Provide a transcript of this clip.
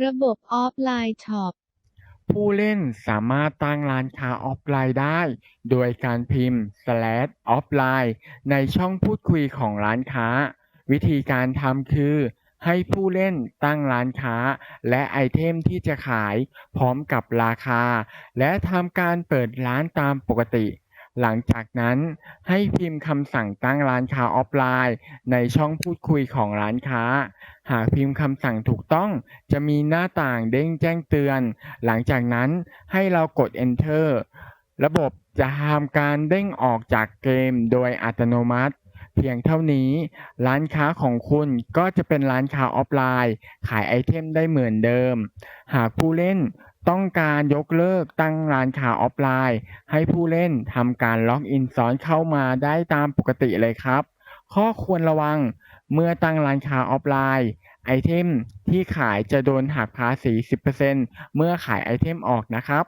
ระบบออฟไลน์ช็อปผู้เล่นสามารถตั้งร้านค้าออฟไลน์ได้ โดยการพิมพ์ slash offline ในช่องพูดคุยของร้านค้า วิธีการทำคือ ให้ผู้เล่นตั้งร้านค้า และไอเทมที่จะขาย พร้อมกับราคา และทำการเปิดร้านตามปกติ หลังจากนั้นให้พิมพ์คำสั่งตั้งร้านค้าออฟไลน์ ในช่องพูดคุยของร้านค้า หากพิมพ์คำสั่งถูกต้อง จะมีหน้าต่างเด้งแจ้งเตือน หลังจากนั้นให้เรากด Enter ระบบจะทำการเด้งออกจากเกมโดยอัตโนมัติ เพียงเท่านี้ ร้านค้าของคุณก็จะเป็นร้านค้าออฟไลน์ ขายไอเทมได้เหมือนเดิม หากผู้เล่น ต้องการยกเลิกตั้งร้านค้าออฟไลน์ ให้ผู้เล่นทำการล็อกอินซ้อนเข้ามาได้ตามปกติเลยครับ ข้อควรระวังเมื่อตั้งร้านค้าออฟไลน์ไอเทมที่ขายจะโดนหักภาษี 10%เมื่อขายไอเทมออกนะครับ